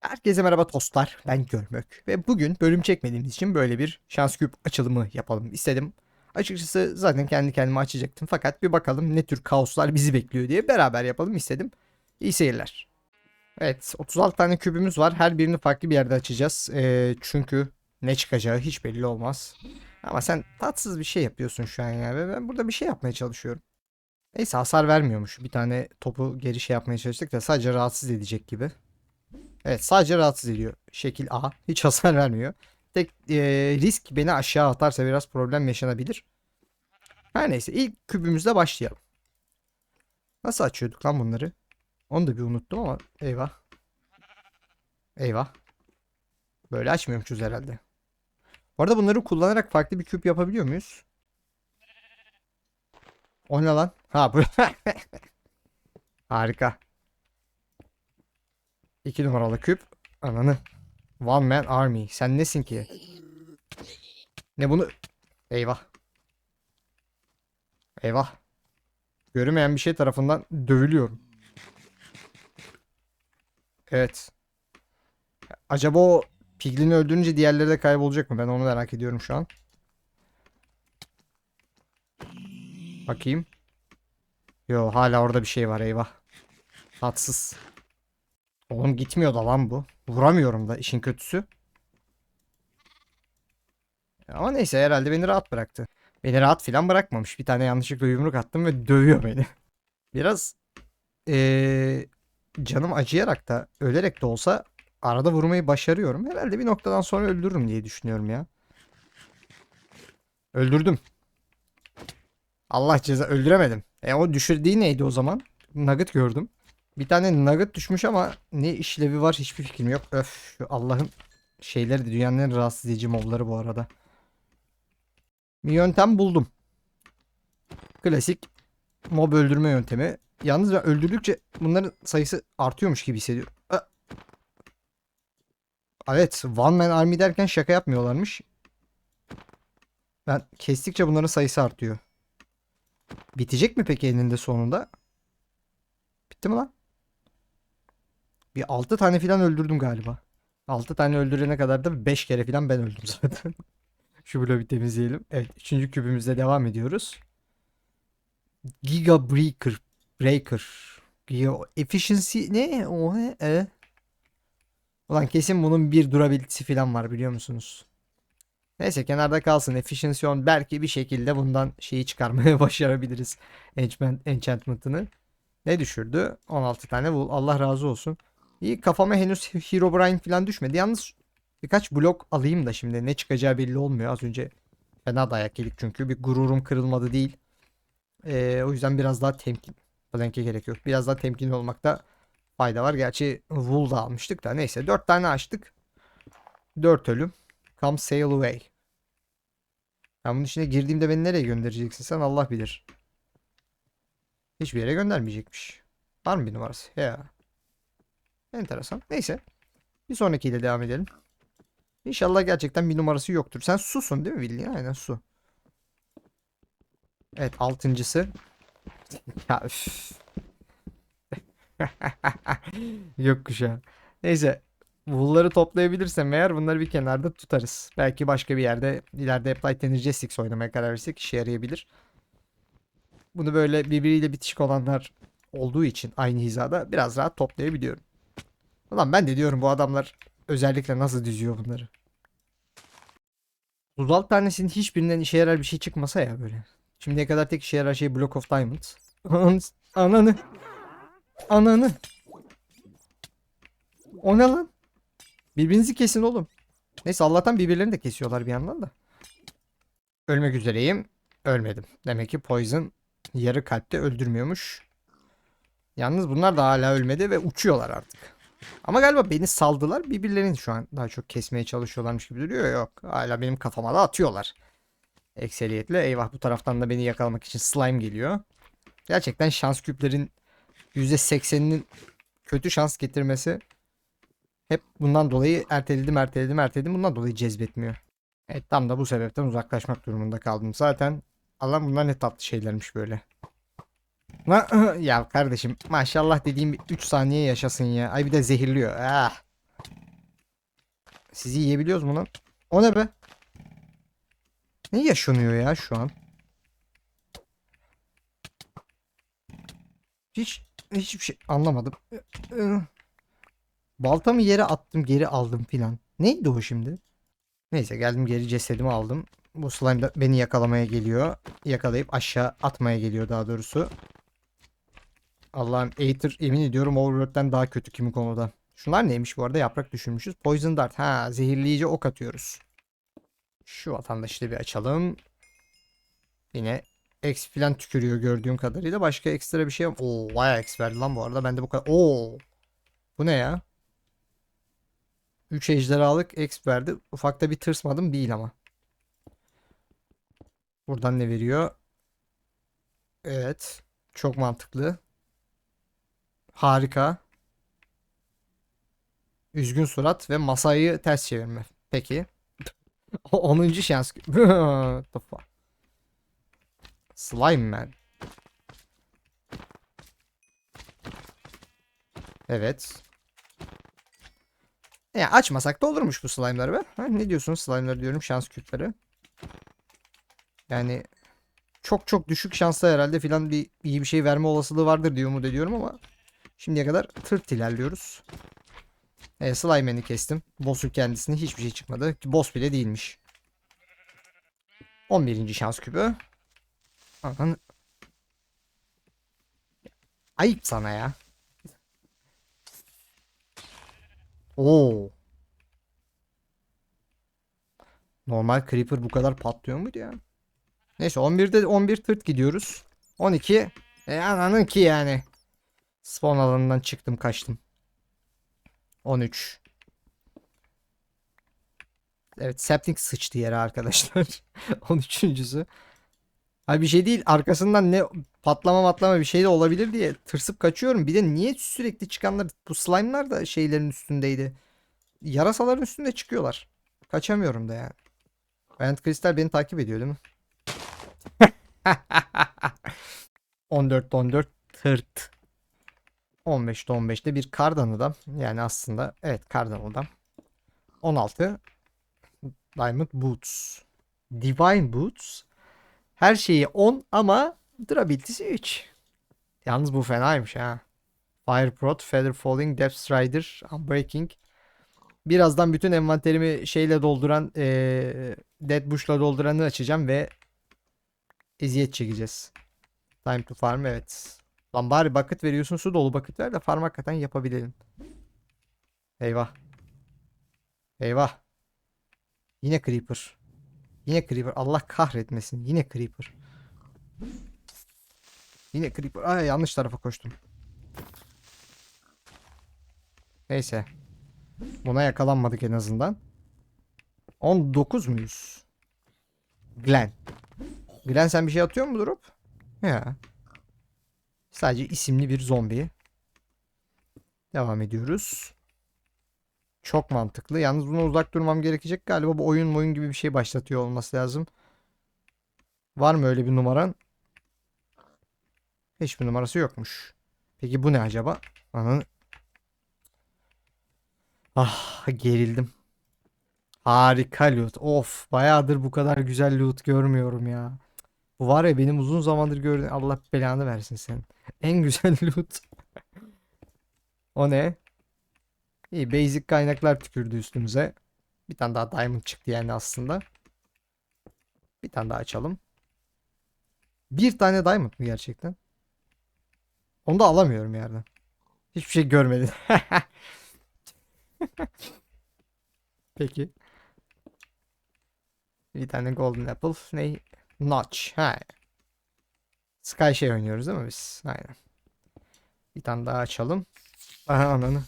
Herkese merhaba tostlar. Ben Görmök. Ve bugün bölüm çekmediğimiz için böyle bir şans küp açılımı yapalım istedim. Açıkçası zaten kendi kendime açacaktım. Fakat bir bakalım ne tür kaoslar bizi bekliyor diye beraber yapalım istedim. İyi seyirler. Evet 36 tane kübümüz var. Her birini farklı bir yerde açacağız. Ee, çünkü ne çıkacağı hiç belli olmaz. Ama sen tatsız bir şey yapıyorsun şu an ya. Ve ben burada bir şey yapmaya çalışıyorum. Neyse hasar vermiyormuş. Bir tane topu geri şey yapmaya çalıştık da sadece rahatsız edecek gibi. Evet sadece rahatsız ediyor. Şekil A. Hiç hasar vermiyor. Tek e, risk beni aşağı atarsa biraz problem yaşanabilir. Her neyse ilk kübümüzle başlayalım. Nasıl açıyorduk lan bunları? Onu da bir unuttum ama eyvah. Eyvah. Böyle açmıyormuşuz herhalde. Bu arada bunları kullanarak farklı bir küp yapabiliyor muyuz? O ne lan? Ha bu. Harika. 2 numaralı küp. Ananı. One man army. Sen nesin ki? Ne bunu? Eyvah. Eyvah. Görünmeyen bir şey tarafından dövülüyorum. Evet. Acaba o piglini öldürünce diğerleri de kaybolacak mı? Ben onu merak ediyorum şu an. Bakayım. Yo hala orada bir şey var eyvah. Tatsız. Oğlum gitmiyor da lan bu. Vuramıyorum da işin kötüsü. Ama neyse herhalde beni rahat bıraktı. Beni rahat filan bırakmamış. Bir tane yanlışlıkla yumruk attım ve dövüyor beni. Biraz eee, canım acıyarak da ölerek de olsa arada vurmayı başarıyorum. Herhalde bir noktadan sonra öldürürüm diye düşünüyorum ya. Öldürdüm. Allah ceza öldüremedim. E o düşürdüğü neydi o zaman? Nugget gördüm. Bir tane nugget düşmüş ama ne işlevi var hiçbir fikrim yok. Öf Allah'ın şeyleri de dünyanın en rahatsız edici mobları bu arada. Bir yöntem buldum. Klasik mob öldürme yöntemi. Yalnız ben öldürdükçe bunların sayısı artıyormuş gibi hissediyorum. Evet, One Man Army derken şaka yapmıyorlarmış. Ben kestikçe bunların sayısı artıyor. Bitecek mi peki eninde sonunda? Bitti mi lan? Bir 6 tane falan öldürdüm galiba. 6 tane öldürene kadar da 5 kere falan ben öldüm zaten. Şu bloğu temizleyelim. Evet 3. kübümüzde devam ediyoruz. Giga Breaker. Breaker. Giga Efficiency ne? O ne? E? Ulan kesin bunun bir durability'si falan var biliyor musunuz? Neyse kenarda kalsın. Efficiency on belki bir şekilde bundan şeyi çıkarmaya başarabiliriz. Enchantment, enchantment'ını. Ne düşürdü? 16 tane wool. Allah razı olsun. İyi kafama henüz Herobrine falan düşmedi. Yalnız birkaç blok alayım da şimdi ne çıkacağı belli olmuyor. Az önce fena dayak yedik çünkü. Bir gururum kırılmadı değil. Ee, o yüzden biraz daha temkin. Blank'e gerek yok. Biraz daha temkinli olmakta fayda var. Gerçi wool da almıştık da. Neyse 4 tane açtık. 4 ölüm. Come sail away. Ben bunun içine girdiğimde beni nereye göndereceksin sen Allah bilir. Hiçbir yere göndermeyecekmiş. Var mı bir numarası? Ya. Enteresan. Neyse. Bir sonrakiyle devam edelim. İnşallah gerçekten bir numarası yoktur. Sen susun değil mi Willy? Aynen su. Evet altıncısı. ya üf. Yok kuşağı. Neyse. Wool'ları toplayabilirsem eğer bunları bir kenarda tutarız. Belki başka bir yerde ileride Applied Energetics oynamaya karar versek işe yarayabilir. Bunu böyle birbiriyle bitişik olanlar olduğu için aynı hizada biraz rahat toplayabiliyorum. Ulan ben de diyorum bu adamlar özellikle nasıl düzüyor bunları. 36 tanesinin hiçbirinden işe yarar bir şey çıkmasa ya böyle. Şimdiye kadar tek işe yarar şey Block of Diamonds. Ananı. Ananı. O ne lan? Birbirinizi kesin oğlum. Neyse Allah'tan birbirlerini de kesiyorlar bir yandan da. Ölmek üzereyim. Ölmedim. Demek ki Poison yarı kalpte öldürmüyormuş. Yalnız bunlar da hala ölmedi ve uçuyorlar artık. Ama galiba beni saldılar. Birbirlerini şu an daha çok kesmeye çalışıyorlarmış gibi duruyor. Yok. Hala benim kafama da atıyorlar. Ekseriyetle. Eyvah bu taraftan da beni yakalamak için slime geliyor. Gerçekten şans küplerin %80'inin kötü şans getirmesi hep bundan dolayı erteledim erteledim erteledim bundan dolayı cezbetmiyor. Evet tam da bu sebepten uzaklaşmak durumunda kaldım. Zaten Allah bunlar ne tatlı şeylermiş böyle. Ya kardeşim maşallah dediğim 3 saniye yaşasın ya. Ay bir de zehirliyor. Ah. Sizi yiyebiliyoruz mu lan? O ne be? Ne yaşanıyor ya şu an? Hiç hiçbir şey anlamadım. Baltamı yere attım, geri aldım filan. Neydi o şimdi? Neyse geldim geri cesedimi aldım. Bu slime da beni yakalamaya geliyor. Yakalayıp aşağı atmaya geliyor daha doğrusu. Allah'ım Aether yemin ediyorum Overworld'den daha kötü kimi konuda. Şunlar neymiş bu arada? Yaprak düşürmüşüz. Poison Dart. Ha zehirleyici ok atıyoruz. Şu vatandaşı da bir açalım. Yine X falan tükürüyor gördüğüm kadarıyla. Başka ekstra bir şey yok. Oo bayağı X verdi lan bu arada. Ben de bu kadar. Oo. Bu ne ya? 3 ejderhalık X verdi. Ufakta bir tırsmadım değil ama. Buradan ne veriyor? Evet. Çok mantıklı. Harika. Üzgün surat ve masayı ters çevirme. Peki. 10. şans. Fuck? Slime Man. Evet. Ya açmasak da olurmuş bu slime'ları be. Ha, ne diyorsunuz slime'ları diyorum şans küpleri. Yani çok çok düşük şansla herhalde filan bir iyi bir şey verme olasılığı vardır diye umut ediyorum ama şimdiye kadar tırt ilerliyoruz. Evet, Slime'ini kestim. Boss'un kendisine hiçbir şey çıkmadı. Boss bile değilmiş. 11. şans küpü. Aman. Ayıp sana ya. Oo. Normal Creeper bu kadar patlıyor muydu ya? Neyse 11'de 11 tırt gidiyoruz. 12. E ananın ki yani. Spawn alanından çıktım kaçtım. 13. Evet sapling sıçtı yere arkadaşlar. 13.sü. Abi bir şey değil arkasından ne patlama matlama bir şey de olabilir diye tırsıp kaçıyorum. Bir de niye sürekli çıkanlar bu slime'lar da şeylerin üstündeydi. Yarasaların üstünde çıkıyorlar. Kaçamıyorum da yani. Bent Kristal beni takip ediyor değil mi? 14'te 14 tırt. 15'te 15'te bir kardan adam. Yani aslında evet kardan adam. 16 Diamond Boots. Divine Boots. Her şeyi 10 ama durability'si 3. Yalnız bu fenaymış ha. Fire Prot, Feather Falling, Depth Strider, Unbreaking. Birazdan bütün envanterimi şeyle dolduran eee Dead Bush'la dolduranı açacağım ve eziyet çekeceğiz. Time to farm evet. Lan bari bucket veriyorsun su dolu bucket ver de farm hakikaten yapabilelim. Eyvah. Eyvah. Yine creeper. Yine creeper. Allah kahretmesin. Yine creeper. Yine creeper. Ay yanlış tarafa koştum. Neyse. Buna yakalanmadık en azından. 19 muyuz? Glen. Glen sen bir şey atıyor mu durup? Ya. Sadece isimli bir zombi. Devam ediyoruz. Çok mantıklı. Yalnız buna uzak durmam gerekecek. Galiba bu oyun oyun gibi bir şey başlatıyor olması lazım. Var mı öyle bir numaran? Hiçbir numarası yokmuş. Peki bu ne acaba? Ananı... Ah gerildim. Harika loot. Of bayağıdır bu kadar güzel loot görmüyorum ya. Bu var ya benim uzun zamandır gördüğüm Allah belanı versin senin. En güzel loot. O ne? İyi basic kaynaklar tükürdü üstümüze. Bir tane daha diamond çıktı yani aslında. Bir tane daha açalım. Bir tane diamond mı gerçekten? Onu da alamıyorum yerden. Hiçbir şey görmedim. Peki. Bir tane golden apple. Ne? Notch. Ha. Sky şey oynuyoruz değil mi biz? Aynen. Bir tane daha açalım. Aha ananı.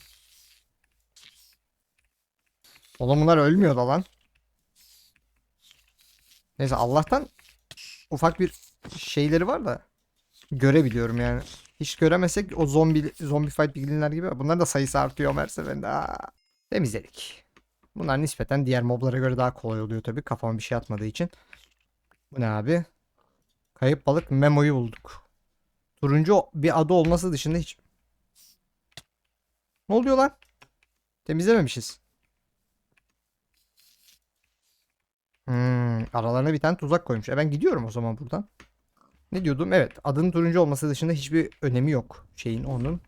Oğlum bunlar ölmüyor da lan. Neyse Allah'tan ufak bir şeyleri var da görebiliyorum yani. Hiç göremesek o zombi zombi fight bilgiler gibi. Bunların da sayısı artıyor her seferinde. Temizledik. Bunlar nispeten diğer moblara göre daha kolay oluyor tabii. Kafama bir şey atmadığı için. Bu ne abi? Kayıp balık Memo'yu bulduk. Turuncu bir adı olması dışında hiç... Ne oluyor lan? Temizlememişiz. Hmm, aralarına bir tane tuzak koymuş. E ben gidiyorum o zaman buradan. Ne diyordum? Evet, adının turuncu olması dışında hiçbir önemi yok şeyin onun.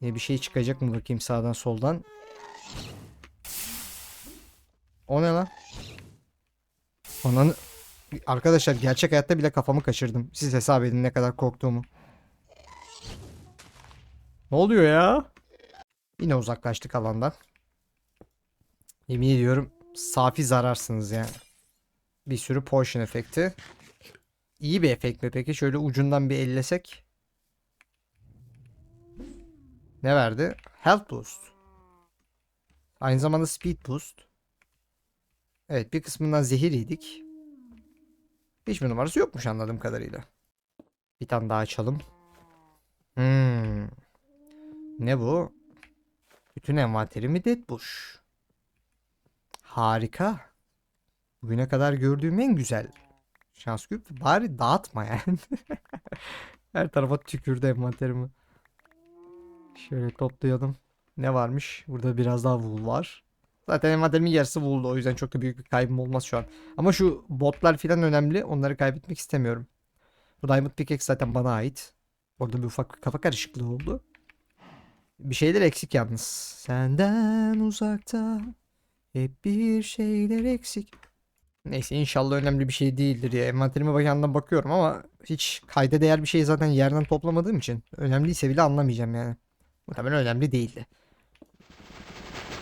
Yine bir şey çıkacak mı bakayım sağdan soldan. O ne lan? Ananı... Arkadaşlar gerçek hayatta bile kafamı kaçırdım. Siz hesap edin ne kadar korktuğumu. Ne oluyor ya? Yine uzaklaştık alandan. Yemin ediyorum safi zararsınız yani. Bir sürü potion efekti. İyi bir efekt mi peki? Şöyle ucundan bir ellesek. Ne verdi? Health boost. Aynı zamanda speed boost. Evet bir kısmından zehir yedik. Hiçbir numarası yokmuş anladığım kadarıyla. Bir tane daha açalım. Hmm. Ne bu? Bütün envanterimi Deadbush. Harika. Bugüne kadar gördüğüm en güzel şans küp. Bari dağıtma yani. Her tarafa tükürdü envanterimi. Şöyle toplayalım. Ne varmış? Burada biraz daha wool var. Zaten envanterimin yarısı wool'du. O yüzden çok da büyük bir kaybım olmaz şu an. Ama şu botlar falan önemli. Onları kaybetmek istemiyorum. Bu Diamond Pickaxe zaten bana ait. Orada bir ufak kafa karışıklığı oldu. Bir şeyler eksik yalnız. Senden uzakta hep bir şeyler eksik. Neyse inşallah önemli bir şey değildir ya. Envanterime bak yandan bakıyorum ama hiç kayda değer bir şey zaten yerden toplamadığım için önemliyse bile anlamayacağım yani. Muhtemelen önemli değildi.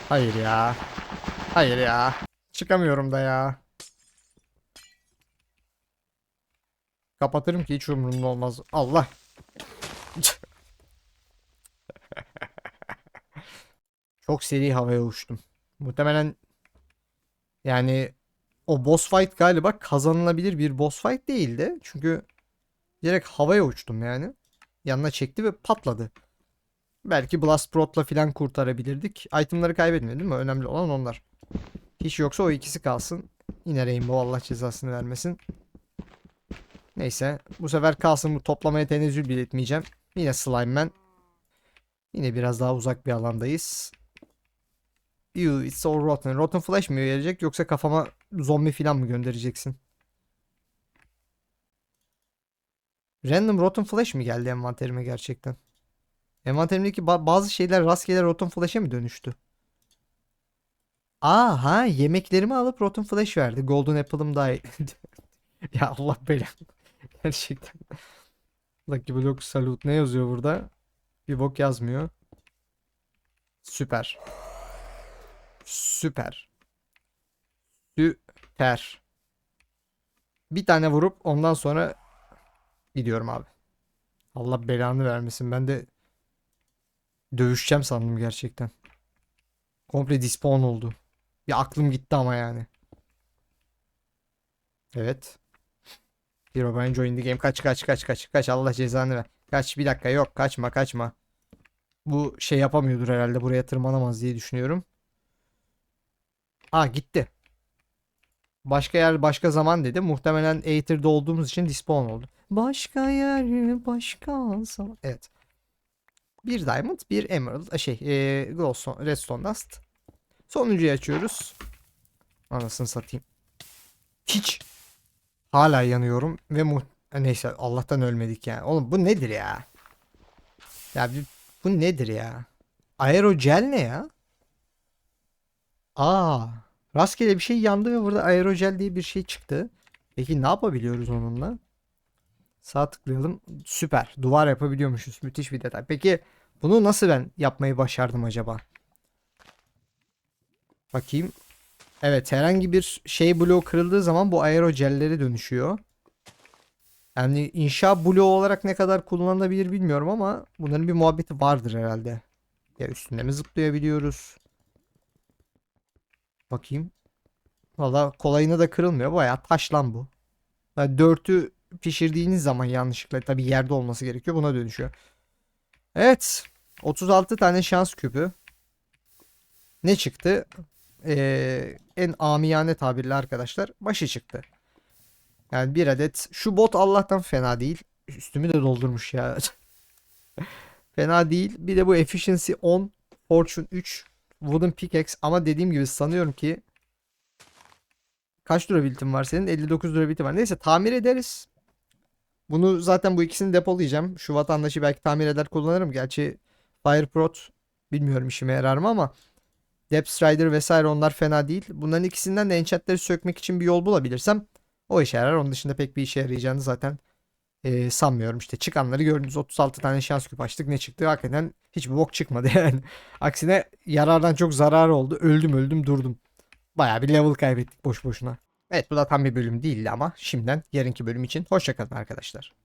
Hayır ya. Hayır ya. Çıkamıyorum da ya. Kapatırım ki hiç umurumda olmaz. Allah. Çok seri havaya uçtum. Muhtemelen yani o boss fight galiba kazanılabilir bir boss fight değildi. Çünkü direkt havaya uçtum yani. Yanına çekti ve patladı. Belki Blast Prot'la filan kurtarabilirdik. Itemları kaybetmedi değil mi? Önemli olan onlar. Hiç yoksa o ikisi kalsın. Yine Rainbow Allah cezasını vermesin. Neyse. Bu sefer kalsın bu toplamaya tenezzül bile etmeyeceğim. Yine Slime Man. Yine biraz daha uzak bir alandayız. Ew, it's so rotten. Rotten Flash mı gelecek yoksa kafama zombi filan mı göndereceksin? Random Rotten Flash mi geldi envanterime gerçekten? Envanterimdeki ba- bazı şeyler rastgele Rotten Flash'e mi dönüştü? Aa ha yemeklerimi alıp Rotten Flash verdi. Golden Apple'ım daha iyi. ya Allah belanı. Gerçekten. Lucky Block Salute ne yazıyor burada? Bir bok yazmıyor. Süper. Süper. Süper. Bir tane vurup ondan sonra gidiyorum abi. Allah belanı vermesin. Ben de dövüşeceğim sandım gerçekten. Komple despawn oldu. Bir aklım gitti ama yani. Evet. Herobrine join the game. Kaç kaç kaç kaç. Kaç Allah cezanı ver. Kaç bir dakika yok kaçma kaçma. Bu şey yapamıyordur herhalde. Buraya tırmanamaz diye düşünüyorum. Aa gitti. Başka yer başka zaman dedi. Muhtemelen Aether'da olduğumuz için despawn oldu. Başka yer başka zaman. Evet. Bir diamond, bir emerald, şey, e, glowstone, redstone dust. Sonuncuyu açıyoruz. Anasını satayım. Hiç. Hala yanıyorum ve mu neyse Allah'tan ölmedik yani. Oğlum bu nedir ya? Ya bu nedir ya? Aerogel ne ya? Aa, rastgele bir şey yandı ve burada aerogel diye bir şey çıktı. Peki ne yapabiliyoruz onunla? Sağ tıklayalım. Süper. Duvar yapabiliyormuşuz. Müthiş bir detay. Peki bunu nasıl ben yapmayı başardım acaba? Bakayım. Evet herhangi bir şey bloğu kırıldığı zaman bu aerojellere dönüşüyor. Yani inşa bloğu olarak ne kadar kullanılabilir bilmiyorum ama bunların bir muhabbeti vardır herhalde. Ya üstünde mi zıplayabiliyoruz? Bakayım. Valla kolayına da kırılmıyor. Bayağı taş lan bu. Yani dörtü pişirdiğiniz zaman yanlışlıkla tabii yerde olması gerekiyor. Buna dönüşüyor. Evet. 36 tane şans küpü. Ne çıktı? Ee, en amiyane tabirle arkadaşlar başı çıktı. Yani bir adet. Şu bot Allah'tan fena değil. Üstümü de doldurmuş ya. fena değil. Bir de bu efficiency 10, fortune 3, wooden pickaxe ama dediğim gibi sanıyorum ki Kaç durabilitin var senin? 59 durability var. Neyse tamir ederiz. Bunu zaten bu ikisini depolayacağım. Şu vatandaşı belki tamir eder kullanırım. Gerçi Fireprot bilmiyorum işime yarar mı ama Depth Strider vesaire onlar fena değil. Bunların ikisinden de enchantleri sökmek için bir yol bulabilirsem o işe yarar. Onun dışında pek bir işe yarayacağını zaten e, sanmıyorum. İşte çıkanları gördünüz. 36 tane şans küp açtık. Ne çıktı? Hakikaten hiçbir bok çıkmadı yani. Aksine yarardan çok zarar oldu. Öldüm öldüm durdum. Bayağı bir level kaybettik boş boşuna. Evet bu da tam bir bölüm değildi ama şimdiden yarınki bölüm için hoşçakalın arkadaşlar.